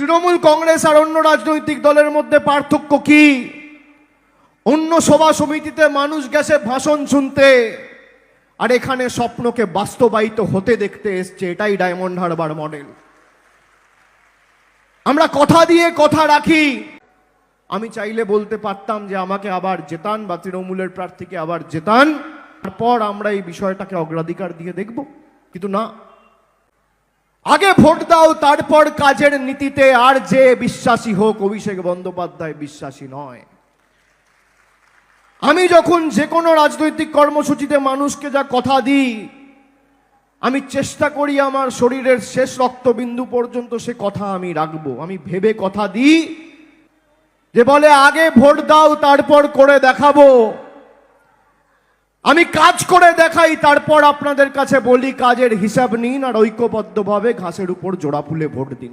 তৃণমূল কংগ্রেস আর অন্য রাজনৈতিক দলের মধ্যে পার্থক্য কি? অন্য সভা সমিতিতে মানুষ গেছে ভাষণ শুনতে, আর এখানে স্বপ্নকে বাস্তবায়িত হতে দেখতে এসছে, এটাই ডায়মন্ড হারবার মডেল। আমরা কথা দিয়ে কথা রাখি। আমি চাইলে বলতে পারতাম যে আমাকে আবার জেতান বা তৃণমূলের প্রার্থীকে আবার জেতান, তারপর আমরা এই বিষয়টাকে অগ্রাধিকার দিয়ে দেখব, কিন্তু না। আগে ভোট দাও, তারপর কাজের নীতিতে আর যে বিশ্বাসী হোক, অভিষেক বন্দ্যোপাধ্যায় বিশ্বাসী নয়। আমি যখন যে কোনো রাজনৈতিক কর্মসূচিতে মানুষকে যা কথা দিই, আমি চেষ্টা করি আমার শরীরের শেষ রক্তবিন্দু পর্যন্ত সে কথা আমি রাখব। আমি ভেবে কথা দিই যে বলে, আগে ভোট দাও, তারপর করে দেখাবো। আমি কাজ করে দেখাই, তারপর আপনাদের কাছে বলি, কাজের হিসাব নিন আর ঐক্যবদ্ধভাবে ঘাসের উপর জোড়া ফুলে ভোট দিন।